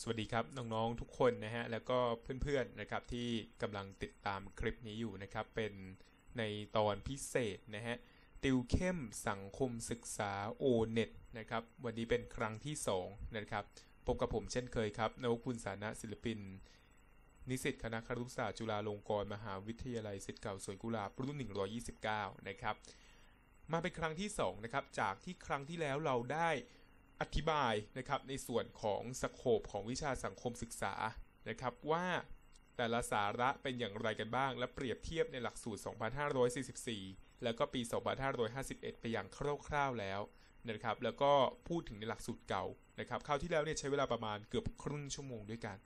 สวัสดีครับน้องๆทุกคนนะฮะแล้วก็เพื่อนๆนะครับที่กำลังติดตามคลิปนี้อยู่นะครับเป็นในตอนพิเศษนะฮะติวเข้มสังคมศึกษา o n e t นะครับวันนี้เป็นครั้งที่2นะครับพบกับผมเช่นเคยครับนวคุณสานะศิลปิน นิสิตคณะครุศาสตร์จุฬาลงกรณ์มหาวิทยาลัยศิษย์เก่าสวนกุหลาบรุ่น 129 นะครับมาเป็นครั้งที่2นะครับจากที่ครั้งที่แล้วเราได้ ธิบายนะครับในส่วนของสโคปของวิชาสังคมศึกษานะครับว่าแต่ละสาระเป็นอย่างไรกันบ้าง และเปรียบเทียบในหลักสูตร 2544 แล้วก็ปี 2551 ไปอย่างคร่าวๆแล้วนะครับแล้วก็พูดถึงในหลักสูตรเก่านะครับคราวที่แล้วเนี่ยใช้เวลาประมาณเกือบครึ่งชั่วโมงด้วยกัน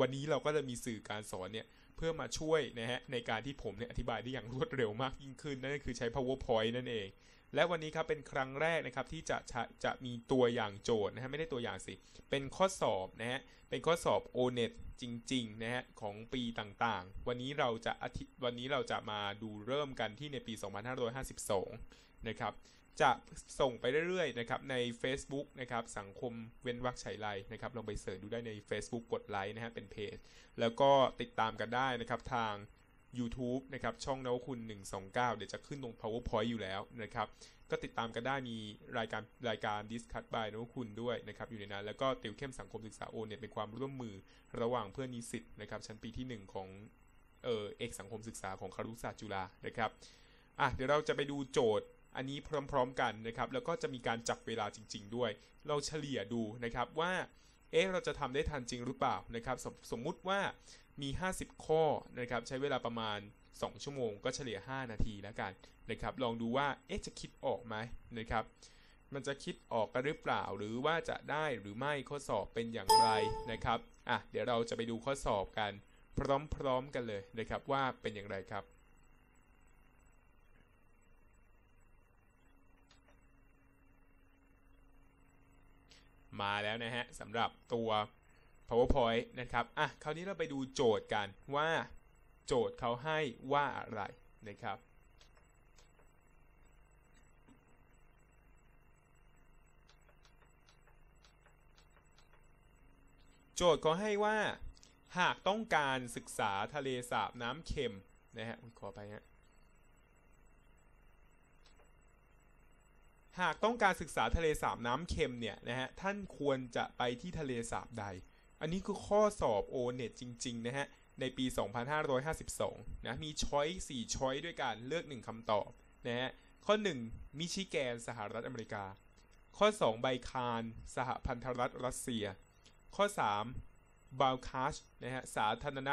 วันนี้เราก็จะมีสื่อการสอนเนี่ยเพื่อมาช่วยนะฮะในการที่ผมเนี่ยอธิบายได้อย่างรวดเร็วมากยิ่งขึ้นนั่นก็คือใช้ powerpoint นั่นเอง และวันนี้ครับเป็นครั้งแรกนะครับที่จะจะจะมีตัวอย่างโจทย์นะฮะไม่ได้ตัวอย่างสิ เป็นข้อสอบนะฮะเป็นข้อสอบ O-NET จริงๆนะฮะของปีต่างๆ วันนี้เราจะอาทิวันนี้เราจะมาดูเริ่มกันที่ในปี 2552 นะครับจะส่งไปเรื่อยๆนะครับใน Facebook นะครับสังคมเว้นวรรคไฉไลนะครับลองไปเสิร์ชดูได้ใน Facebook กดไลค์นะฮะเป็นเพจ แล้วก็ติดตามกันได้นะครับทาง YouTube นะครับช่องนวคุณ 129 เดี๋ยวจะขึ้นตรง PowerPoint อยู่แล้วนะครับ ก็ติดตามกันได้มีรายการรายการ Discuss by นวคุณด้วยนะครับ อยู่ในนั้น แล้วก็ติวเข้มสังคมศึกษาโอเนี่ยเป็นความร่วมมือระหว่างเพื่อนนิสิตนะครับ ชั้นปีที่ 1 ของเออเอกสังคมศึกษาของคารุศาสตร์จุฬานะครับอะเดี๋ยวเราจะไปดูโจทย์อันนี้พร้อม ๆ กันนะครับ แล้วก็จะมีการจับเวลาจริง ๆ ด้วย เราเฉลี่ยดูนะครับว่าเอ๊ะเราจะทำได้ทันจริงหรือเปล่านะครับสมสมมุติว่า มี 50 ข้อนะครับใช้เวลาประมาณ 2 ชั่วโมง ก็เฉลี่ย 5 นาทีแล้วกันนะครับลองดูว่าเอ๊ะจะคิดออกไหมนะครับมันจะคิดออกกันหรือเปล่า หรือว่าจะได้หรือไม่ข้อสอบเป็นอย่างไรนะครับอะเดี๋ยวเราจะไปดูข้อสอบกัน พร้อมๆกันเลยนะครับว่าเป็นอย่างไรครับมาแล้วนะฮะสำหรับตัว powerpoint นะครับอะคราวนี้เราไปดูโจทย์กันว่าโจทย์เขาให้ว่าอะไรนะครับโจทย์เขาให้ว่าหากต้องการศึกษาทะเลสาบน้ำเค็มนะฮะขอไปฮะหากต้องการศึกษาทะเลสาบน้ำเค็มเนี่ยนะฮะท่านควรจะไปที่ทะเลสาบใด อันนี้คือข้อสอบ o n e t จริง ๆ นะฮะ ในปี 2552 นะ มีช้อย4ช้อยด้วยกันเลือก1คำตอบนะฮะ ข้อ 1 มิชิแกน สหรัฐอเมริกา ข้อ 2 ไบคาร สหพันธรัฐรัสเซีย ข้อ 3 บาลคัชนะฮะ สาธารณ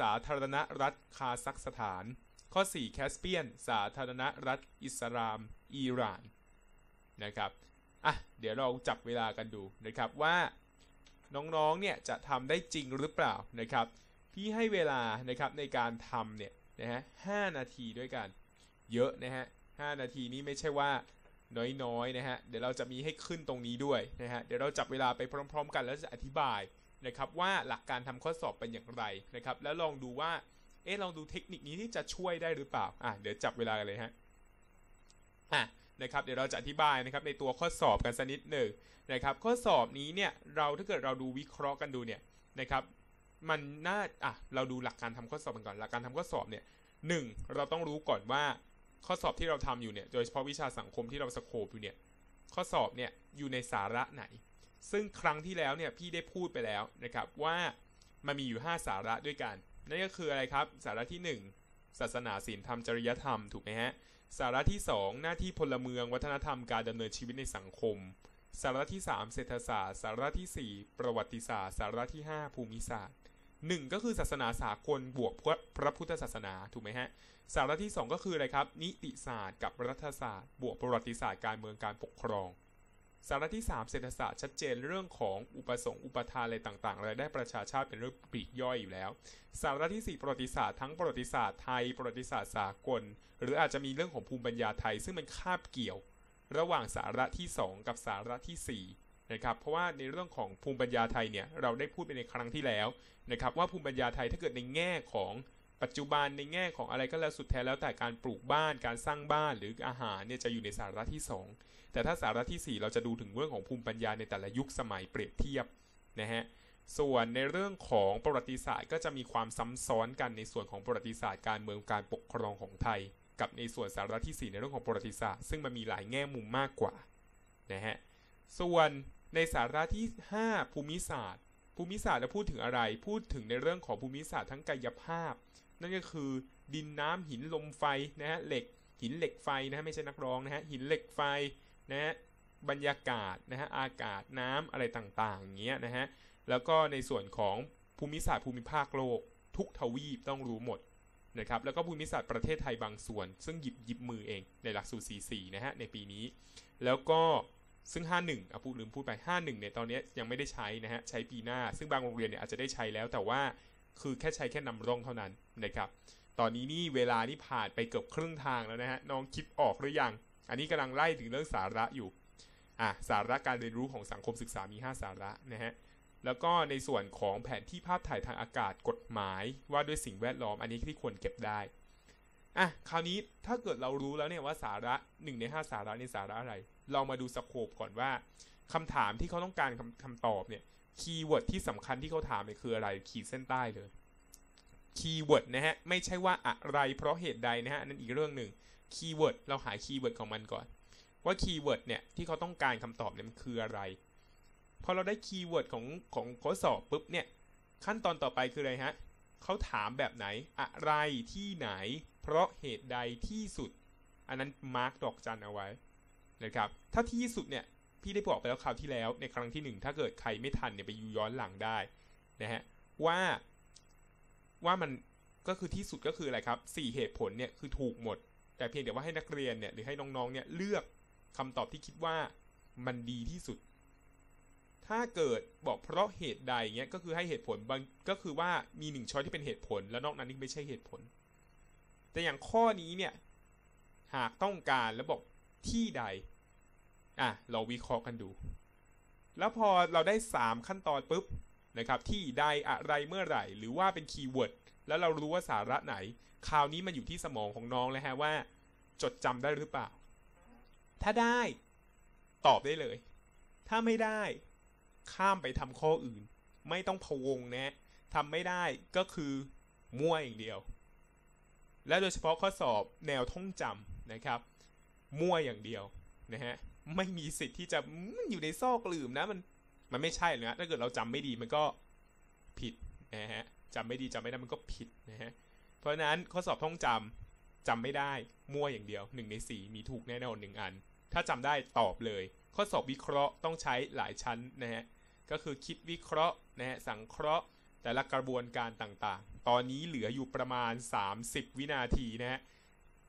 สาธารณรัฐคาซัคสถาน ข้อ 4 แคสเปียน สาธารณรัฐอิสลามอิหร่านนะครับ อะ เดี๋ยวเราจับเวลากันดูนะครับว่า น้องๆเนี่ยจะทำได้จริงหรือเปล่านะครับ พี่ให้เวลานะครับในการทำเนี่ยนะฮะห้านาทีด้วยกัน เยอะนะฮะห้านาทีนี้ไม่ใช่ว่าน้อยๆนะฮะเดี๋ยวเราจะมีให้ขึ้นตรงนี้ด้วยนะฮะเดี๋ยวเราจับเวลาไปพร้อม ๆ กันแล้วจะอธิบายนะครับว่าหลักการทำข้อสอบเป็นอย่างไรนะครับ แล้วลองดูว่าเอ๊ะลองดูเทคนิคนี้ที่จะช่วยได้หรือเปล่าอะเดี๋ยวจับเวลากันเลยฮะอะ นะครับเดี๋ยวเราจะอธิบายนะครับในตัวข้อสอบกันสักนิดหนึ่งนะครับข้อสอบนี้เนี่ยเราถ้าเกิดเราดูวิเคราะห์กันดูเนี่ยนะครับมันน่าอะเราดูหลักการทำข้อสอบกันก่อนหลักการทำข้อสอบเนี่ยหนึ่งเราต้องรู้ก่อนว่าข้อสอบที่เราทำอยู่เนี่ยโดยเฉพาะวิชาสังคมที่เราสโคปอยู่เนี่ยข้อสอบเนี่ยอยู่ในสาระไหน ซึ่งครั้งที่แล้วเนี่ยพี่ได้พูดไปแล้วนะครับว่ามันมีอยู่ 5 สาระด้วยกัน นั่นก็คืออะไรครับ สาระที่ 1 ศาสนาศีลธรรมจริยธรรมถูกไหมฮะ สาระที่ 2 หน้าที่พลเมืองวัฒนธรรมการดำเนินชีวิตในสังคม สาระที่ 3 เศรษฐศาสตร์ สาระที่ 4 ประวัติศาสตร์ สาระที่ 5 ภูมิศาสตร์ 1 ก็คือศาสนาสากลบวกพระพุทธศาสนาถูกไหมฮะ สาระที่ 2 ก็คืออะไรครับ นิติศาสตร์กับรัฐศาสตร์ บวกประวัติศาสตร์การเมืองการปกครอง สาระที่ 3 เศรษฐศาสตร์ชัดเจนเรื่องของอุปสงค์อุปทานอะไรต่างๆรายได้ประชาชาติเป็นเรื่องปลีกย่อยอยู่แล้ว สาระที่ 4 ประวัติศาสตร์ทั้งประวัติศาสตร์ไทย ประวัติศาสตร์สากล หรืออาจจะมีเรื่องของภูมิปัญญาไทย ซึ่งมันคาบเกี่ยว ระหว่างสาระที่ 2 กับสาระที่4นะครับเพราะว่าในเรื่องของภูมิปัญญาไทยเนี่ยเราได้พูดไปในครั้งที่แล้วนะครับว่าภูมิปัญญาไทยถ้าเกิดในแง่ของ ปัจจุบันในแง่ของอะไรก็แล้วสุดแท้แล้วแต่การปลูกบ้านการสร้างบ้านหรืออาหารเนี่ยจะอยู่ในสาระที่ 2 แต่ถ้าสาระที่ 4 เราจะดูถึงเรื่องของภูมิปัญญาในแต่ละยุคสมัยเปรียบเทียบนะฮะส่วนในเรื่องของประวัติศาสตร์ก็จะมีความซ้ำซ้อนกันในส่วนของประวัติศาสตร์การเมืองการปกครองของไทย กับในส่วนสาระที่ 4 ในเรื่องของประวัติศาสตร์ ซึ่งมันมีหลายแง่มุมมากกว่านะฮะส่วนในสาระที่ 5 ภูมิศาสตร์ ภูมิศาสตร์จะพูดถึงอะไร พูดถึงในเรื่องของภูมิศาสตร์ทั้งกายภาพ นั่นก็คือดินน้ำหินลมไฟนะฮะเหล็กหินเหล็กไฟนะฮะไม่ใช่นักร้องนะฮะหินเหล็กไฟนะฮะบรรยากาศนะฮะอากาศน้ำอะไรต่างๆอย่างเงี้ยนะฮะแล้วก็ในส่วนของภูมิศาสตร์ภูมิภาคโลก ทุกทวีปต้องรู้หมดนะครับแล้วก็ภูมิศาสตร์ประเทศไทยบางส่วน ซึ่งหยิบหยิบมือเองในหลักสูตร 44 นะฮะในปีนี้ แล้วก็ซึ่ง 51อะพูดลืมพูดไป 51เนี่ยตอนนี้ยังไม่ได้ใช้นะฮะใช้ปีหน้า ซึ่งบางโรงเรียนเนี่ยอาจจะได้ใช้แล้วแต่ว่า คือแค่ใช้แค่นำร่องเท่านั้นนะครับ ตอนนี้นี่เวลานี่ผ่านไปเกือบครึ่งทางแล้วนะฮะน้องคิดออกหรือยัง อันนี้กำลังไล่ถึงเรื่องสาระอยู่อะสาระการเรียนรู้ของสังคมศึกษามี 5 สาระนะฮะแล้วก็ในส่วนของแผนที่ภาพถ่ายทางอากาศกฎหมายว่าด้วยสิ่งแวดล้อมอันนี้ที่ควรเก็บได้อะคราวนี้ถ้าเกิดเรารู้แล้วเนี่ยว่าสาระ1ใน5 สาระในสาระอะไร เรามาดูสโคปก่อนว่าคำถามที่เขาต้องการคำคำตอบเนี่ย คีย์เวิร์ดที่สำคัญที่เขาถามเนี่ยคืออะไรขีดเส้นใต้เลยคีย์เวิร์ดนะฮะไม่ใช่ว่าอะไรเพราะเหตุใดนะฮะนั่นอีกเรื่องหนึ่งคีย์เวิร์ดเราหาคีย์เวิร์ดของมันก่อน ว่าคีย์เวิร์ดเนี่ยที่เขาต้องการคำตอบเนี่ยมันคืออะไรพอเราได้คีย์เวิร์ดของของข้อสอบปุ๊บเนี่ยขั้นตอนต่อไปคืออะไรฮะเขาถามแบบไหนอะไรที่ไหน เพราะเหตุใดที่สุด อันนั้นมาร์กดอกจันเอาไว้นะครับถ้าที่สุดเนี่ย พี่ได้บอกไปแล้วคราวที่แล้ว ในครั้งที่1ถ้าเกิดใครไม่ทันเนี่ยไปยูย้อนหลังได้นะฮะว่าว่ามันก็คือที่สุดก็คืออะไรครับ4เหตุผลเนี่ยคือถูกหมด แต่เพียงแต่ว่าให้นักเรียนเนี่ยหรือให้น้องๆเนี่ยเลือกคำตอบที่คิดว่ามันดีที่สุด ถ้าเกิดบอกเพราะเหตุใดเงี้ยก็คือให้เหตุผลบางก็คือว่ามีหนึ่งช้อยที่เป็นเหตุผล แล้วนอกนั้นนี่ไม่ใช่เหตุผล แต่อย่างข้อนี้เนี่ยหากต้องการแล้วบอกที่ใด อะเราวิเคราะห์กันดู แล้วพอเราได้ 3 ขั้นตอนปุ๊บนะครับ ที่ใดอะไรเมื่อไหร่ หรือว่าเป็นคีย์เวิร์ดแล้วเรารู้ว่าสาระไหน คราวนี้มันอยู่ที่สมองของน้องแล้วฮะว่า จดจำได้หรือเปล่า ถ้าได้ตอบได้เลย ถ้าไม่ได้ ข้ามไปทำข้ออื่น ไม่ต้องพวงนะทำไม่ได้ก็คือมั่วอย่างเดียว และโดยเฉพาะข้อสอบแนวท่องจำนะครับ มั่วอย่างเดียวนะฮะ ไม่มีสิทธิ์ที่จะมันอยู่ในซอกลืมนะ มันมันไม่ใช่เลยนะถ้าเกิดเราจำไม่ดีมันก็ผิดนะฮะจำไม่ดีจำไม่ได้มันก็ผิดนะฮะเพราะฉะนั้นข้อสอบท่องจำจำไม่ได้มั่วอย่างเดียว1ใน4มีถูกแน่นอนหนึ่งอัน ถ้าจำได้ตอบเลย ข้อสอบวิเคราะห์ต้องใช้หลายชั้นนะฮะก็คือคิดวิเคราะห์นะฮะสังเคราะห์แต่ละกระบวนการต่างๆ ตอนนี้เหลืออยู่ประมาณ 30 วินาทีนะฮะ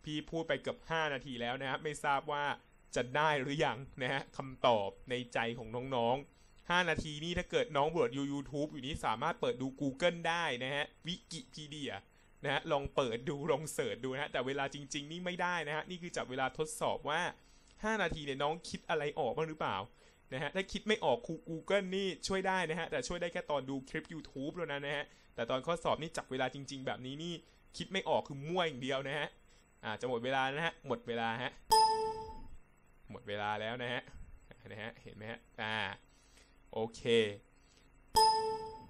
พี่พูดไปเกือบ 5 นาทีแล้วนะฮะไม่ทราบว่า จะได้หรือยังนะฮะคำตอบในใจของน้องๆ 5 นาทีนี้ถ้าเกิดน้องเบิร์ดยูยูทูบอยู่นี้สามารถเปิดดู Google ได้นะฮะวิกิพีเดียนะฮะลองเปิดดูลองเสิร์ชดูนะฮะแต่เวลาจริง ๆ นี่ไม่ได้นะฮะนี่คือจับเวลาทดสอบว่า 5 นาทีเนี่ยน้องคิดอะไรออกบ้างหรือเปล่านะฮะถ้าคิดไม่ออกครู Google นี่ช่วยได้นะฮะแต่ช่วยได้แค่ตอนดูคลิป YouTube แล้วนะนะฮะแต่ตอนข้อสอบนี่จับเวลาจริง ๆ แบบนี้นี่คิดไม่ออกคือมั่วอย่างเดียวนะฮะอ่าจะหมดเวลานะฮะหมดเวลาฮะ หมดเวลาแล้วนะฮะนะฮะเห็นไหมฮะอ่าโอเค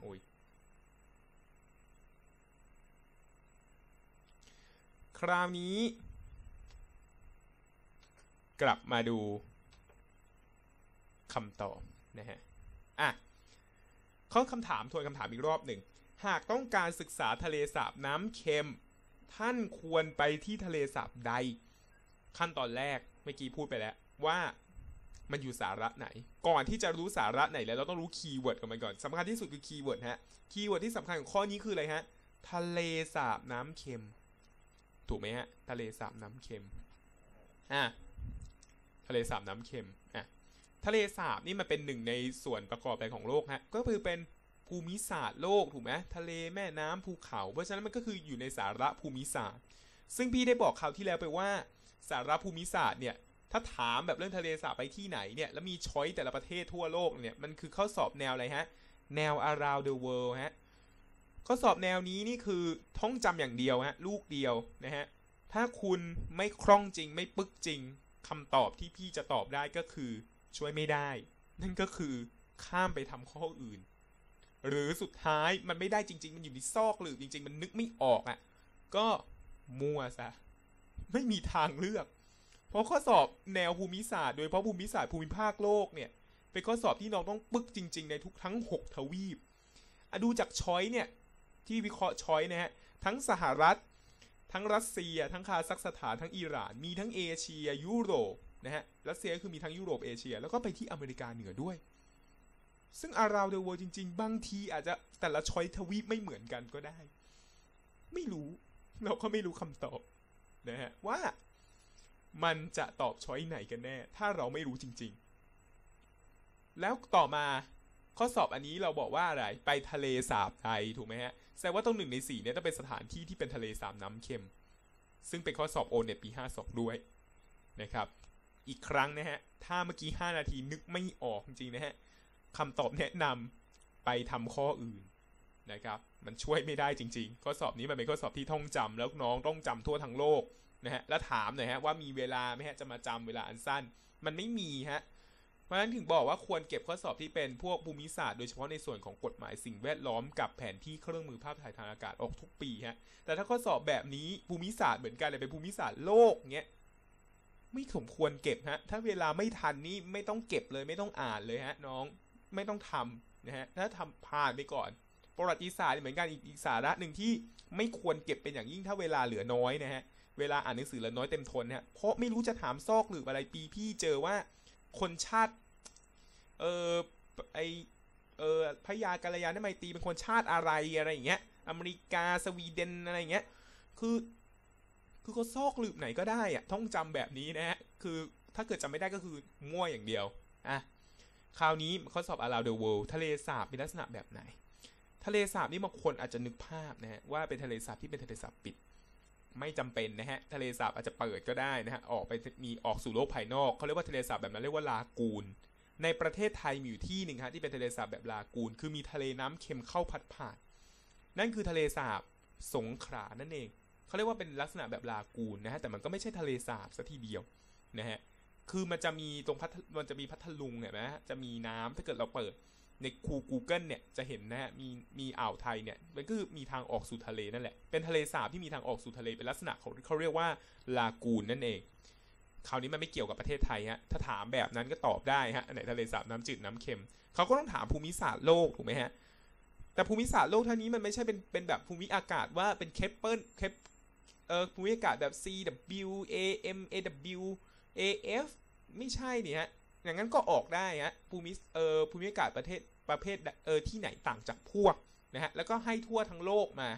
โอ้ยคราวนี้ กลับมาดูคำตอบนะฮะอะข้อคำถามทวนคำถามอีกรอบหนึ่ง หากต้องการศึกษาทะเลสาบน้ำเค็ม ท่านควรไปที่ทะเลสาบใด ขั้นตอนแรกเมื่อกี้พูดไปแล้ว ว่ามันอยู่สาระไหน ก่อนที่จะรู้สาระไหนแล้วเราต้องรู้คีย์เวิร์ดของมันก่อนสำคัญที่สุดคือคีย์เวิร์ดฮะคีย์เวิร์ดที่สำคัญของข้อนี้คืออะไรฮะทะเลสาบน้ำเค็ม ถูกไหมฮะทะเลสาบน้ำเค็มอะทะเลสาบน้ำเค็มอะทะเลสาบนี่มันเป็นหนึ่งในส่วนประกอบไรของโลกฮะก็คือเป็นภูมิศาสตร์โลกถูกไหมทะเลแม่น้ำภูเขา เพราะฉะนั้นมันก็คืออยู่ในสาระภูมิศาสตร์ ซึ่งพี่ได้บอกคราวที่แล้วไปว่า สาระภูมิศาสตร์เนี่ย ถ้าถามแบบเรื่องทะเลสาบไปที่ไหนเนี่ย แล้วมีช้อยแต่ละประเทศทั่วโลกเนี่ย มันคือข้อสอบแนวอะไรฮะ แนว around the world ฮะ ข้อสอบแนวนี้นี่คือท่องจำอย่างเดียวฮะ ลูกเดียวนะฮะ ถ้าคุณไม่คล่องจริง ไม่ปึกจริงคำตอบที่พี่จะตอบได้ก็คือช่วยไม่ได้ นั่นก็คือข้ามไปทำข้ออื่น หรือสุดท้ายมันไม่ได้จริง ๆ มันอยู่ในซอกหรือจริง ๆ มันนึกไม่ออกอะ่ะ ก็มั่วซะ ไม่มีทางเลือก เพราะข้อสอบแนวภูมิศาสตร์โดยเฉพาะภูมิศาสตร์ภูมิภาคโลกเนี่ยเป็นข้อสอบที่น้องต้องปึกจริง ๆ ในทุกทั้ง 6 ทวีปอดูจากช้อยเนี่ยที่วิเคราะห์ช้อยนะฮะทั้งสหรัฐ ทั้งรัสเซีย ทั้งคาซัคสถานทั้งอิหร่าน มีทั้งเอเชีย ยุโรปนะฮะรัสเซียคือมีทั้งยุโรปเอเชีย แล้วก็ไปที่อเมริกาเหนือด้วย ซึ่งอาราวเดอะเวิลด์จริง ๆ บางทีอาจจะแต่ละช้อยทวีปไม่เหมือนกันก็ได้ ไม่รู้ เราก็ไม่รู้คำตอบนะฮะว่า มันจะตอบช้อยไหนกันแน่ ถ้าเราไม่รู้จริง ๆ แล้วต่อมาข้อสอบอันนี้เราบอกว่าอะไร ไปทะเลสาบไทยถูกไหมฮะ แสดงว่าต้องหนึ่งในสี่เนี่ยต้องเป็นสถานที่ที่เป็นทะเลสาบน้ำเค็ม ซึ่งเป็นข้อสอบโอเน็ตปี 52 ด้วยนะครับ อีกครั้งนะฮะ ถ้าเมื่อกี้ 5 นาทีนึกไม่ออกจริงๆนะฮะคำตอบแนะนำไปทำข้ออื่นนะครับ มันช่วยไม่ได้จริง ๆ ข้อสอบนี้มันเป็นข้อสอบที่ท่องจำแล้วน้องต้องจำทั่วทั้งโลก นะฮะแล้วถามหน่อยฮะว่ามีเวลาไหมฮะจะมาจำเวลาอันสั้น มันไม่มีฮะเพราะฉะนั้นถึงบอกว่าควรเก็บข้อสอบที่เป็นพวกภูมิศาสตร์โดยเฉพาะในส่วนของกฎหมายสิ่งแวดล้อมกับแผนที่เครื่องมือภาพถ่ายทางอากาศออกทุกปีฮะแต่ถ้าข้อสอบแบบนี้ภูมิศาสตร์เหมือนกันเลยเป็นภูมิศาสตร์โลกเงี้ยไม่สมควรเก็บฮะ ถ้าเวลาไม่ทันนี่ไม่ต้องเก็บเลยไม่ต้องอ่านเลยฮะ น้องไม่ต้องทำนะฮะ ถ้าทำผ่านไปก่อน ประวัติศาสตร์เหมือนกันอีกอีกสาระหนึ่งที่ไม่ควรเก็บเป็นอย่างยิ่งถ้าเวลาเหลือน้อยนะฮะ เวลาอ่านหนังสือเหลือน้อยเต็มทนฮะเพราะไม่รู้จะถามซอกหรืออะไรปีพี่เจอว่าคนชาติ เออไอเออพยากาลยานไมตรีเป็นคนชาติอะไรอะไรอย่างเงี้ย อเมริกาสวีเดนอะไรอย่างเงี้ย คือคือเขาซอกหลืบไหนก็ได้อะท่องจำแบบนี้นะฮะ คือถ้าเกิดจำไม่ได้ก็คือมั่วอย่างเดียว อะ คราวนี้ข้อสอบ around the world ทะเลสาบเป็นลักษณะแบบไหน ทะเลสาบนี่บางคนอาจจะนึกภาพนะฮะว่าเป็นทะเลสาบที่เป็นทะเลสาบปิด ไม่จำเป็นนะฮะทะเลสาบอาจจะเปิดก็ได้นะฮะออกไปมีออกสู่โลกภายนอกเขาเรียกว่าทะเลสาบแบบนั้นเรียกว่าลากูนในประเทศไทยมีอยู่ที่หนึ่งฮะที่เป็นทะเลสาบแบบลากูนคือมีทะเลน้ำเค็มเข้าพัดผ่าน นั่นคือทะเลสาบสงขลานั่นเองเขาเรียกว่าเป็นลักษณะแบบลากูนนะฮะแต่มันก็ไม่ใช่ทะเลสาบซะทีเดียวนะฮะคือมันจะมีตรงพัทมันจะมีพัทลุงเนี่ยนะจะมีน้ำถ้าเกิดเราเปิด ในคู Google เนี่ยจะเห็นนะฮะมีมีอ่าวไทยเนี่ยมันก็คือมีทางออกสู่ทะเลนั่นแหละ เป็นทะเลสาบที่มีทางออกสู่ทะเลเป็นลักษณะของเขาเรียกว่าลากูนนั่นเอง คราวนี้มันไม่เกี่ยวกับประเทศไทยฮะถ้าถามแบบนั้นก็ตอบได้ฮะไหนทะเลสาบน้ำจืดน้ำเค็มเขาก็ต้องถามภูมิศาสตร์โลกถูกไหมฮะแต่ภูมิศาสตร์โลกท่านี้มันไม่ใช่เป็นเป็นแบบภูมิอากาศว่าเป็นเคปเปิลเคปเอ่อภูมิอากาศแบบ C W A M A W A F ไม่ใช่นี่ฮะ อย่างนั้นก็ออกได้ฮะภูมิเอ่อภูมิอากาศประเทศประเภทเออที่ไหนต่างจากพวกนะฮะแล้วก็ให้ทั่วทั้งโลกมา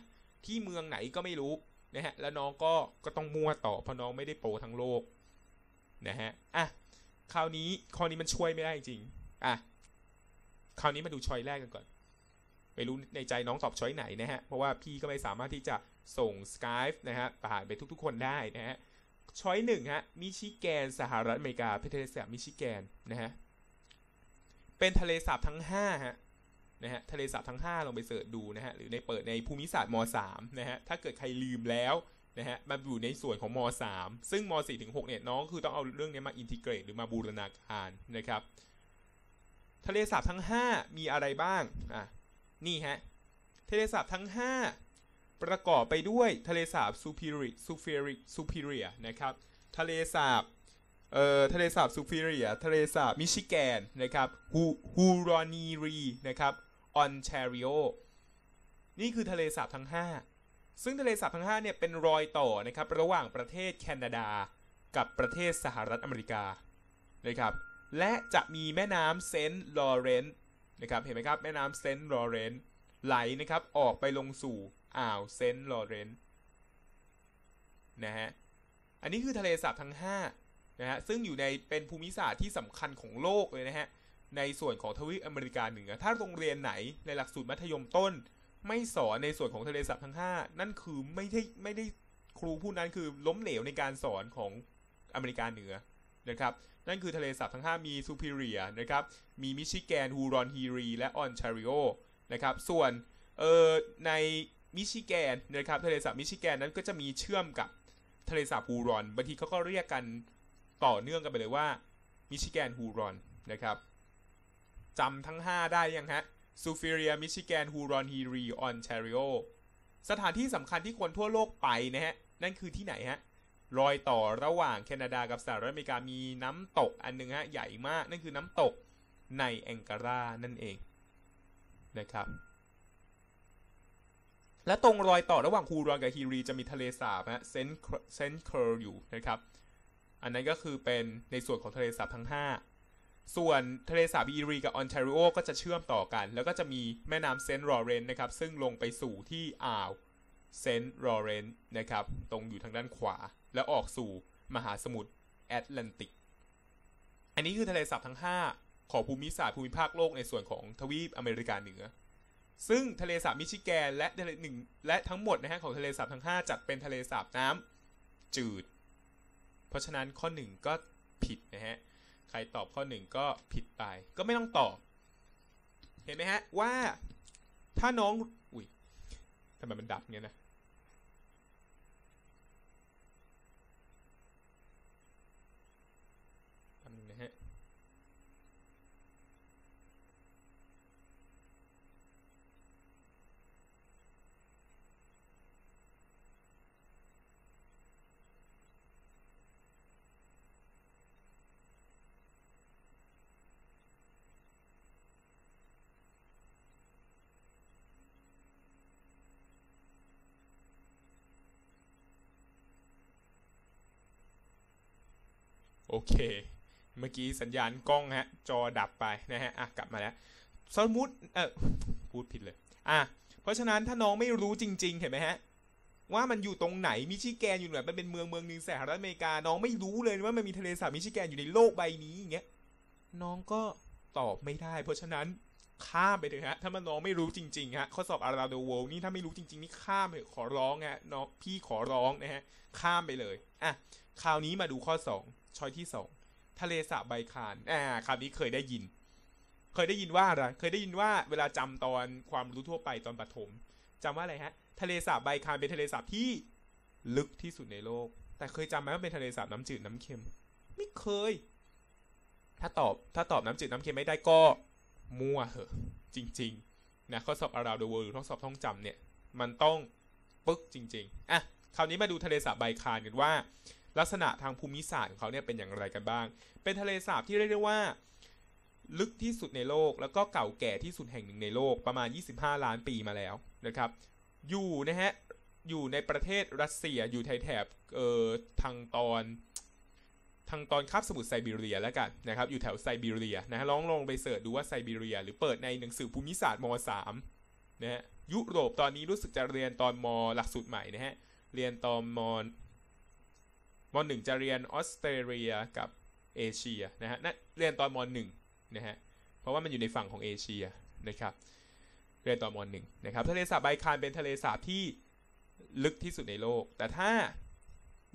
ที่เมืองไหนก็ไม่รู้นะฮะแล้วน้องก็ก็ต้องมั่วต่อเพราะน้องไม่ได้โปรทั้งโลกนะฮะอะคราวนี้ข้อนี้มันช่วยไม่ได้จริงอะคราวนี้มาดูชอยแรกกันก่อนไม่รู้ในใจน้องตอบช้อยไหนนะฮะ เพราะว่าพี่ก็ไม่สามารถที่จะส่ง Skype นะฮะผ่านไปทุกๆ คนได้นะฮะ ช้อยหนึ่งฮะมิชิแกนสหรัฐอเมริกาเป็นทะเลสาบมิชิแกนนะฮะเป็นทะเลสาบทั้ง5ฮะนะฮะทะเลสาบทั้ง 5 ลองไปเสิร์ชดูนะฮะหรือในเปิดในภูมิศาสตร์ม .3 นะฮะถ้าเกิดใครลืมแล้วนะฮะมันอยู่ในส่วนของม .3 ซึ่งม .4 ถึง6เนี่ยน้องคือต้องเอาเรื่องนี้มาอินทิเกรตหรือมาบูรณาการนะครับ ทะเลสาบทั้ง 5 มีอะไรบ้างอะนี่ฮะทะเลสาบทั้ง 5 ประกอบไปด้วยทะเลสาบซูพิริซูฟิริซูพิเรียนะครับทะเลสาบเอ่อทะเลสาบซูฟิเรีย ทะเลสาบมิชิแกนนะครับฮูฮูรอนีรีนะครับออนแทริโอนี่คือทะเลสาบทั้ง 5 ซึ่งทะเลสาบทั้ง5เนี่ยเป็นรอยต่อนะครับระหว่างประเทศแคนาดา กับประเทศสหรัฐอเมริกานะครับและจะมีแม่น้ำเซนต์ลอเรนต์นะครับเห็นไหมครับแม่น้ำเซนต์ลอเรนต์ไหลนะครับออกไปลงสู่ อ่าวเซนต์ลอเรนต์นะฮะ อันนี้คือทะเลสาบทั้ง5นะฮะ ซึ่งอยู่ในเป็นภูมิศาสตร์ที่สำคัญของโลกเลยนะฮะ ในส่วนของทวีปอเมริกาเหนือ ถ้าโรงเรียนไหนในหลักสูตรมัธยมต้น ไม่สอนในส่วนของทะเลสาบทั้ง 5 นั่นคือไม่ได้ไม่ได้ครูผู้นั้นคือล้มเหลวในการสอนของอเมริกาเหนือนะครับ นั่นคือทะเลสาบทั้ง 5 มีซูพิเรียนะครับ มีมิชิแกน ฮูรอน ฮีรี และออนแทริโอ นะครับ ส่วน เออใน มิชิแกนนะครับทะเลสาบมิชิแกนนั้นก็จะมีเชื่อมกับทะเลสาบฮูรอนบางทีเขาก็เรียกกันต่อเนื่องกันไปเลยว่ามิชิแกนฮูรอนนะครับจำทั้ง 5 ได้ยังฮะซูฟิเรียมิชิแกนฮูรอนฮีรีออนแทริโอสถานที่สำคัญที่คนทั่วโลกไปนะฮะ นั่นคือที่ไหนฮะ รอยต่อระหว่างแคนาดากับสหรัฐอเมริกามีน้ำตกอันหนึงฮะ ใหญ่มาก นั่นคือน้ำตกในแองการานั่นเองนะครับ และตรงรอยต่อระหว่างฮูรอนกับฮีรีจะมีทะเลสาบฮะเซนเซนเคอร์อยู่นะครับ อันนั้นก็คือเป็นในส่วนของทะเลสาบทั้ง 5 ส่วนทะเลสาบอีรีกับออนแทริโอก็จะเชื่อมต่อกัน แล้วก็จะมีแม่น้ำเซนต์ลอเรนต์นะครับ ซึ่งลงไปสู่ที่อ่าวเซนต์ลอเรนต์นะครับ ตรงอยู่ทางด้านขวา แล้วออกสู่มหาสมุทรแอตแลนติก อันนี้คือทะเลสาบทั้ง 5 ของภูมิศาสตร์ภูมิภาคโลกในส่วนของทวีปอเมริกาเหนือ ซึ่งทะเลสาบมิชิแกนและทะเลหนึ่งและทั้งหมดนะฮะของทะเลสาบทั้ง 5 จัดเป็นทะเลสาบน้ำจืด เพราะฉะนั้นข้อ 1 ก็ผิดนะฮะ ใครตอบข้อ 1 ก็ผิดไป ก็ไม่ต้องตอบ เห็นไหมฮะว่าถ้าน้อง อุ้ยทำไมมันดับเงี้ยนะ โอเค เมื่อกี้สัญญาณกล้องฮะ จอดับไปนะฮะอะกลับมาแล้วสมมติเออพูดผิดเลย อะเพราะฉะนั้นถ้าน้องไม่รู้จริง ๆ เห็นไหมฮะ ว่ามันอยู่ตรงไหนมิชิแกนอยู่ไหนมันเป็นเมืองเมืองหนึ่งสหรัฐอเมริกา น้องไม่รู้เลยว่ามันมีทะเลสาบมิชิแกนอยู่ในโลกใบนี้อย่างเงี้ยน้องก็ตอบไม่ได้ เพราะฉะนั้นข้ามไปเถอะฮะ ถ้ามันน้องไม่รู้จริงๆฮะข้อสอบอาราโดโวนี่ถ้าไม่รู้จริงๆนี่ข้ามไปขอร้องฮะน้องพี่ขอร้องนะฮะข้ามไปเลยอะคราวนี้มาดูข้อ 2 ช้อยที่2ทะเลสาบไบคานอ่าคำนี้เคยได้ยิน เคยได้ยินว่าอะไรเคยได้ยินว่าเวลาจำตอนความรู้ทั่วไปตอนประถมจำว่าอะไรฮะ ทะเลสาบไบคานเป็นทะเลสาบที่ลึกที่สุดในโลก แต่เคยจำไหมว่าเป็นทะเลสาบน้ำจืดน้ำเค็ม ไม่เคย ถ้าตอบถ้าตอบน้ำจืดน้ำเค็มไม่ได้ก็มั่วเหอะ จริง ๆ นะข้อสอบ around the world หรือข้อสอบท่องจำเนี่ย มันต้องปึ๊กจริง ๆ อะ คราวนี้มาดูทะเลสาบไบคานกันว่า ลักษณะทางภูมิศาสตร์ของเขาเนี่ยเป็นอย่างไรกันบ้าง เป็นทะเลสาบที่เรียกได้ว่า ลึกที่สุดในโลก แล้วก็เก่าแก่ที่สุดแห่งหนึ่งในโลกประมาณ 25 ล้านปีมาแล้วนะครับ อยู่นะฮะอยู่ในประเทศรัสเซียอยู่แถบแถบเอ่อทางตอนทางตอนคาบสมุทรไซบีเรียแล้วกันนะครับอยู่แถวไซบีเรียนะฮะลองลองไปเสิร์ชดูว่าไซบีเรีย หรือเปิดในหนังสือภูมิศาสตร์ม .3 นะฮะยุโรปตอนนี้รู้สึกจะเรียนตอนม หลักสูตรใหม่นะฮะเรียนตอนม มหนึ่งจะเรียนออสเตรเลียกับเอเชียนะฮะนั่นเรียนตอนมหนึ่งนะฮะเพราะว่ามันอยู่ในฝั่งของเอเชียนะครับเรียนตอนมหนึ่งนะครับทะเลสาบไบคานเป็นทะเลสาบที่ลึกที่สุดในโลก แต่ถ้า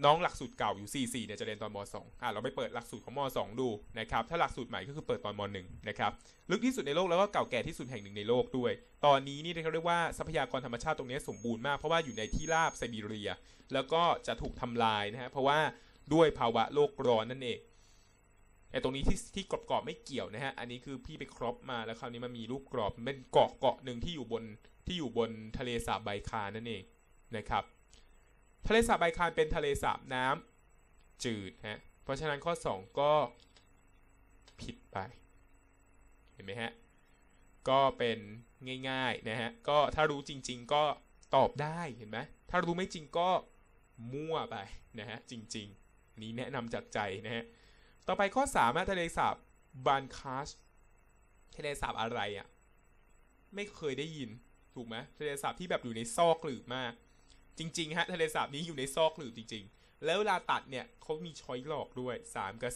น้องหลักสูตรเก่าอยู่ 44 เนี่ยจะเรียนตอนม 2 อะเราไปเปิดหลักสูตรของม 2 ดูนะครับ ถ้าหลักสูตรใหม่ก็คือเปิดตอนม 1 นะครับ ลึกที่สุดในโลกแล้วก็เก่าแก่ที่สุดแห่งหนึ่งในโลกด้วย ตอนนี้นี่เขาเรียกว่าทรัพยากรธรรมชาติตรงนี้สมบูรณ์มากเพราะว่าอยู่ในที่ราบไซบีเรีย แล้วก็จะถูกทำลายนะฮะ เพราะว่าด้วยภาวะโลกร้อนนั่นเองไอ้ตรงนี้ที่ที่กรอบๆไม่เกี่ยวนะฮะ อันนี้คือพี่ไปครอปมาแล้วคราวนี้มันมีรูปกรอบเป็นเกาะเกาะหนึ่งที่อยู่บนที่อยู่บนทะเลสาบไบคานั่นเองนะครับ ทะเลสาบไบคานเป็นทะเลสาบน้ำจืดฮะ เพราะฉะนั้นข้อ 2 ก็ผิดไป เห็นไหมฮะ ก็เป็นง่ายๆนะฮะ ก็ถ้ารู้จริง ๆ ก็ตอบได้เห็นไหมถ้ารู้ไม่จริงก็มั่วไปนะฮะจริง ๆ นี้แนะนำจากใจนะฮะ ต่อไปข้อ3อะทะเลสาบบานคาชทะเลสาบอะไรอะ่ะ ไม่เคยได้ยินถูกไหมทะเลสาบที่แบบอยู่ในซอกหลืบมาก จริงๆฮะทะเลสาบนี้อยู่ในซอกหลืบจริง ๆ แล้วเวลาตัดเนี่ยเขามีช้อยหลอกด้วย3กับ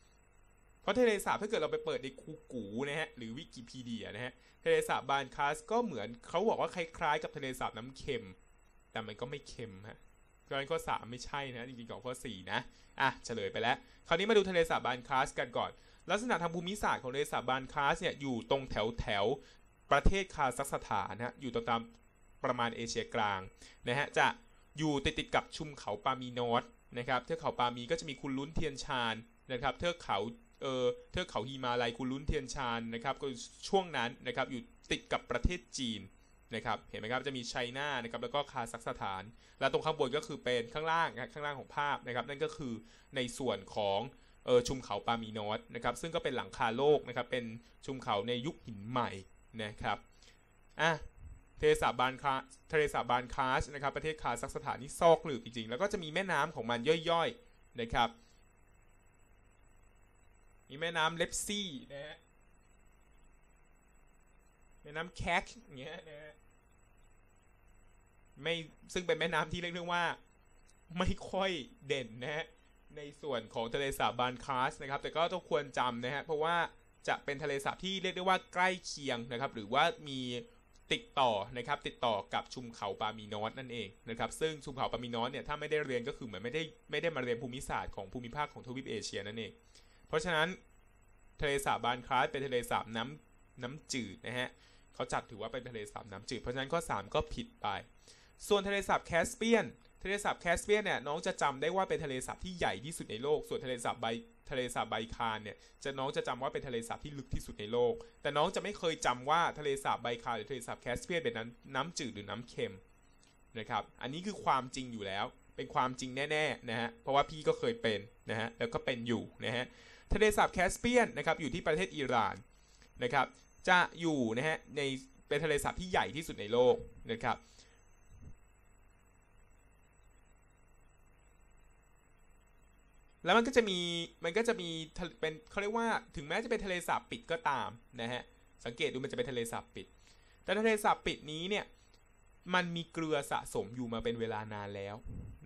4เพราะทะเลสาบถ้าเกิดเราไปเปิดในคูกูนะฮะหรือวิกิพีเดียนะฮะทะเลสาบบานคาสก็เหมือนเขาบอกว่าคล้ายๆ กับทะเลสาบน้ำเค็ม แต่มันก็ไม่เค็มฮะกรณีข้อ 3 ไม่ใช่นะจริงๆของข้อ 4 นะ อะ เฉลยไปแล้ว คราวนี้มาดูทะเลสาบบานคาสกันก่อน ลักษณะทางภูมิศาสตร์ของทะเลสาบบานคาสเนี่ยอยู่ตรงแถวแถวประเทศคาซัคสถานนะฮะอยู่ตรงตาม ประมาณเอเชียกลางนะฮะจะอยู่ติดติดกับชุมเขาปามีนอสนะครับเทือกเขาปามีก็จะมีคุณลุ้นเทียนชานนะครับเทือกเขาเออเทือกเขาฮิมาลัยคุณลุ้นเทียนชานนะครับก็ช่วงนั้นนะครับอยู่ติดกับประเทศจีนนะครับเห็นไหมครับจะมีไชน่านะครับแล้วก็คาซัคสถาน แล้วตรงข้างบนก็คือเป็นข้างล่างนะข้างล่างของภาพนะครับนั่นก็คือในส่วนของเออชุมเขาปามีนอสนะครับซึ่งก็เป็นหลังคาโลกนะครับเป็นชุมเขาในยุคหินใหม่นะครับอะ ทะเลสาบบานคาทเลสาบานคาสนะครับประเทศคาซัคสถานนี่ซอกหลืบจริงๆ แล้วก็จะมีแม่น้ำของมันย่อยๆนะครับมีแม่น้ำเลปซี่นะฮะแม่น้ำแคกอย่างเงี้ยนะฮะไม่ซึ่งเป็นแม่น้ำที่เรียกได้ว่า ไม่ค่อยเด่นนะฮะในส่วนของทะเลสาบบานคาสนะครับ แต่ก็ต้องควรจำนะฮะเพราะว่าจะเป็นทะเลสาบที่เรียกได้ว่าใกล้เคียงนะครับ หรือว่ามี ติดต่อนะครับติดต่อกับชุมเขาปามีนอสนั่นเองนะครับซึ่งชุมเขาปามีนอสเนี่ยถ้าไม่ได้เรียนก็คือเหมือนไม่ได้ไม่ได้มาเรียนภูมิศาสตร์ของภูมิภาคของทวีปเอเชียนั่นเอง เพราะฉะนั้นทะเลสาบบานคลาสเป็นทะเลสาบน้ำน้ำจืดนะฮะเขาจัดถือว่าเป็นทะเลสาบน้ำจืดเพราะฉะนั้นข้อ 3 ก็ผิดไป ส่วนทะเลสาบแคสเปียนทะเลสาบแคสเปียนเนี่ยน้องจะจำได้ว่าเป็นทะเลสาบที่ใหญ่ที่สุดในโลก ส่วนทะเลสาบไบ ทะเลสาบไบคานเนี่ยจะน้องจะจำว่าเป็นทะเลสาบที่ลึกที่สุดในโลก แต่น้องจะไม่เคยจำว่าทะเลสาบไบคานหรือทะเลสาบแคสเปียนเป็นน้ำน้ำจืดหรือน้ำเค็มนะครับ อันนี้คือความจริงอยู่แล้ว เป็นความจริงแน่ๆนะฮะ เพราะว่าพี่ก็เคยเป็นนะฮะ แล้วก็เป็นอยู่นะฮะ ทะเลสาบแคสเปียนนะครับ อยู่ที่ประเทศอิหร่านนะครับ จะอยู่นะฮะในเป็นทะเลสาบที่ใหญ่ที่สุดในโลกนะครับ แล้วมันก็จะมีมันก็จะมีเป็นเขาเรียกว่าถึงแม้จะเป็นทะเลสาบปิดก็ตามนะฮะสังเกตดูมันจะเป็นทะเลสาบปิด แต่ทะเลสาบปิดนี้เนี่ยมันมีเกลือสะสมอยู่มาเป็นเวลานานแล้ว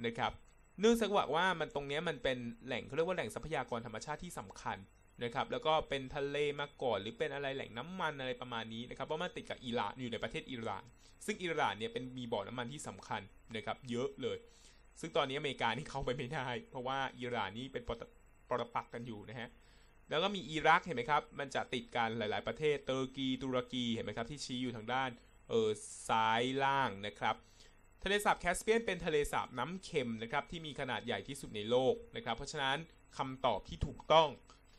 นะครับเนื่องจากว่ามันตรงนี้มันเป็นแหล่งเขาเรียกว่าแหล่งทรัพยากรธรรมชาติที่สำคัญนะครับแล้วก็เป็นทะเลมาก่อนหรือเป็นอะไรแหล่งน้ำมันอะไรประมาณนี้นะครับเพราะมันติดกับอิหร่านอยู่ในประเทศอิหร่าน ซึ่งอิหร่านเนี่ยเป็นมีบ่อน้ำมันที่สำคัญนะครับเยอะเลย ซึ่งตอนนี้อเมริกานี่เข้าไปไม่ได้ เพราะว่าอิหร่านนี่เป็นปรปรปักกันอยู่นะฮะแล้วก็มีอิรักเห็นไหมครับ มันจะติดกันหลาย ๆ ประเทศเตอร์กีตุรกีเห็นไหมครับที่ชี้อยู่ทางด้านเออซ้ายล่างนะครับ ทะเลสาบแคสเปียนเป็นทะเลสาบน้ำเค็มนะครับที่มีขนาดใหญ่ที่สุดในโลกนะครับ เพราะฉะนั้นคำตอบที่ถูกต้อง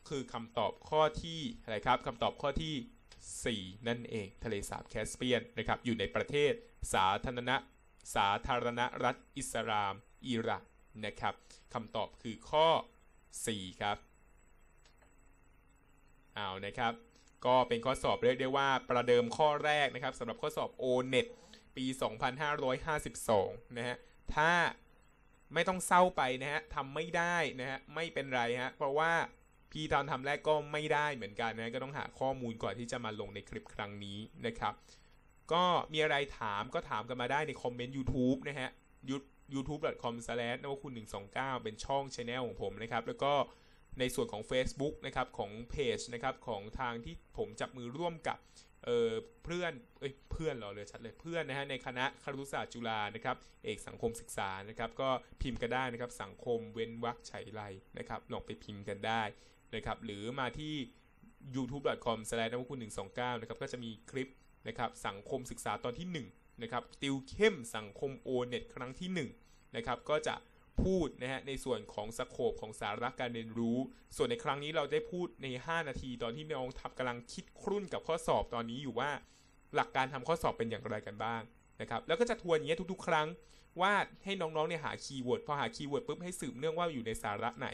คือคำตอบข้อที่อะไรครับคำตอบข้อที่ 4 นั่นเอง ทะเลสาบแคสเปียนนะครับอยู่ในประเทศสาธารณ สาธารณรัฐอิสลามอิรักนะครับคำตอบคือข้อ 4 ครับเอานะครับ ก็เป็นข้อสอบเรียกได้ว่าประเดิมข้อแรกนะครับสำหรับข้อสอบ O-NET ปี 2552 นะฮะ ถ้าไม่ต้องเศร้าไปนะฮะทำไม่ได้นะฮะ ไม่เป็นไรฮะ เพราะว่าพี่ตอนทำแรกก็ไม่ได้เหมือนกันนะ ก็ต้องหาข้อมูลก่อนที่จะมาลงในคลิปครั้งนี้นะครับ ก็มีอะไรถามก็ถามกันมาได้ในคอมเมนต์ YouTube นะฮะ youtube.com/ นวคุณ129 เป็นช่องช anel ของผมนะครับ แล้วก็ในส่วนของ Facebook นะครับ ของเพจนะครับของทางที่ผมจับมือร่วมกับเเพื่อนเอ้ยเพื่อนเราเลยชัดเลยเพื่อนนะฮะในคณะครุศาสตร์จุฬานะครับเอกสังคมศึกษานะครับ ก็พิมพ์กันได้นะครับ สังคมเว้นวรรคไฉไลนะครับลองไปพิมพ์กันได้นะครับ หรือมาที่ youtube.com/ นวคุณ129 นะครับก็จะมีคลิป นะครับสังคมศึกษาตอนที่1นะครับติวเข้มสังคมโอเน็ตครั้งที่1นะครับก็จะพูดนะฮะในส่วนของสโคปของสาระการเรียนรู้ ส่วนในครั้งนี้เราได้พูดใน 5 นาที ตอนที่น้องทับกำลังคิดครุ่นกับข้อสอบตอนนี้อยู่ว่า หลักการทำข้อสอบเป็นอย่างไรกันบ้างนะครับแล้วก็จะทวนอย่างนี้ยทุกๆ ครั้งว่าให้น้องๆเนี่ยหาคีย์เวิร์ดพอหาคีย์เวิร์ดปุ๊บให้สืบเนื่องว่าอยู่ในสาระไหน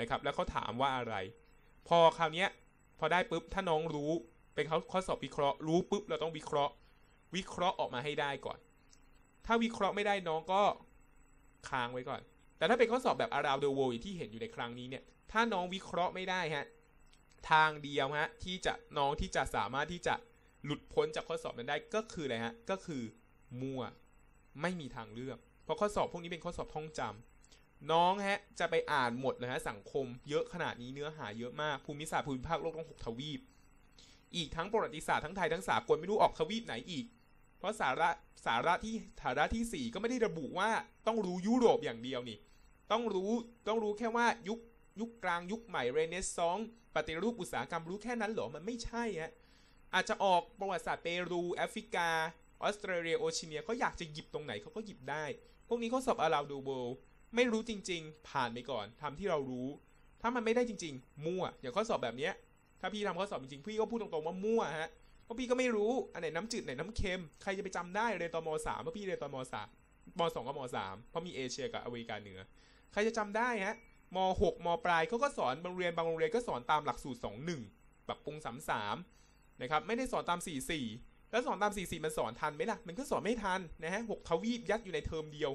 นะครับแล้วเขาถามว่าอะไร พอคราวเนี้ยพอได้ปุ๊บถ้าน้องรู้ เป็นข้อสอบวิเคราะห์รู้ปุ๊บเราต้องวิเคราะห์ วิเคราะห์ออกมาให้ได้ก่อน ถ้าวิเคราะห์ไม่ได้น้องก็ค้างไว้ก่อน แต่ถ้าเป็นข้อสอบแบบ around the world ที่เห็นอยู่ในครั้งนี้เนี่ย ถ้าน้องวิเคราะห์ไม่ได้ฮะ ทางเดียวฮะที่จะน้องที่จะสามารถที่จะหลุดพ้นจากข้อสอบนั้นได้ก็คืออะไรฮะ ก็คือมั่ว ไม่มีทางเลือก เพราะข้อสอบพวกนี้เป็นข้อสอบท่องจำน้องฮะจะไปอ่านหมดเลยฮะสังคมเยอะขนาดนี้เนื้อหาเยอะมากภูมิศาสตร์ภูมิภาคโลกต้องหกทวีป อีกทั้งประวัติศาสตร์ทั้งไทยทั้งสากลไม่รู้ออกทวีปไหนอีก เพราะสาระสาระที่สาระที่4ก็ไม่ได้ระบุว่าต้องรู้ยุโรปอย่างเดียวนี่ ต้องรู้ต้องรู้แค่ว่ายุคยุคกลางยุคใหม่เรเนซองส์ปฏิรูปอุตสาหกรรมรู้แค่นั้นเหรอมันไม่ใช่ฮะอาจจะออกประวัติศาสตร์เปรูแอฟริกาออสเตรเลียโอชียเนียเขาอยากจะหยิบตรงไหนเขาก็หยิบได้ พวกนี้เขาสอบอาราดูเบลไม่รู้จริง ๆ ผ่านไปก่อนทำที่เรารู้ ถ้ามันไม่ได้จริง ๆ มั่ว อย่างข้อสอบแบบเนี้ย ถ้าพี่ทำข้อสอบจริงๆพี่ก็พูดตรงๆว่ามั่วฮะเพราะพี่ก็ไม่รู้อันไหนน้ำจืดไหนน้ำเค็มใครจะไปจำได้เรียนตอนมสามเพราะพี่เรียนตอนมสามมสองกับมสามเพราะมีเอเชียกับอเมริกาเหนือ ใครจะจำได้ฮะมหกมปลายเขาก็สอนบางโรงเรียนบางโรงเรียนก็สอนตามหลักสูตรสองหนึ่งแบบปรุงสามสามนะครับไม่ได้สอนตามสี่สี่แล้วสอนตามสี่สี่มันสอนทันไหมล่ะ มันก็สอนไม่ทันนะฮะหกทวีปยัดอยู่ในเทอมเดียว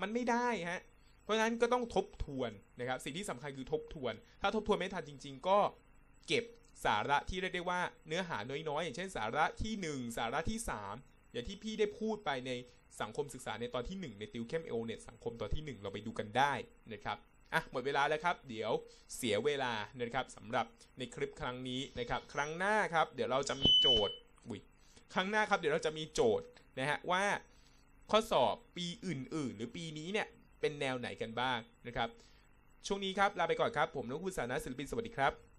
มันไม่ได้ฮะเพราะฉะนั้นก็ต้องทบทวนนะครับสิ่งที่สำคัญคือทบทวน ถ้าทบทวนไม่ทันจริง ๆ ก็เก็บ สาระที่เรียกได้ว่าเนื้อหาน้อยๆ อย่างเช่นสาระที่ 1 สาระที่ 3 อย่างที่พี่ได้พูดไปในสังคมศึกษาในตอนที่ 1 ในติวเข้มเอลเน็ตสังคมตอนที่ 1 เราไปดูกันได้นะครับอะหมดเวลาแล้วครับ เดี๋ยวเสียเวลานะครับสำหรับในคลิปครั้งนี้นะครับ ครั้งหน้าครับ เดี๋ยวเราจะมีโจทย์อุ้ยครั้งหน้าครับเดี๋ยวเราจะมีโจทย์นะฮะว่าข้อสอบปีอื่น ๆ หรือปีนี้เนี่ยเป็นแนวไหนกันบ้างนะครับ ช่วงนี้ครับลาไปก่อนครับ ผมนกคุณสานะศิลปินสวัสดีครับ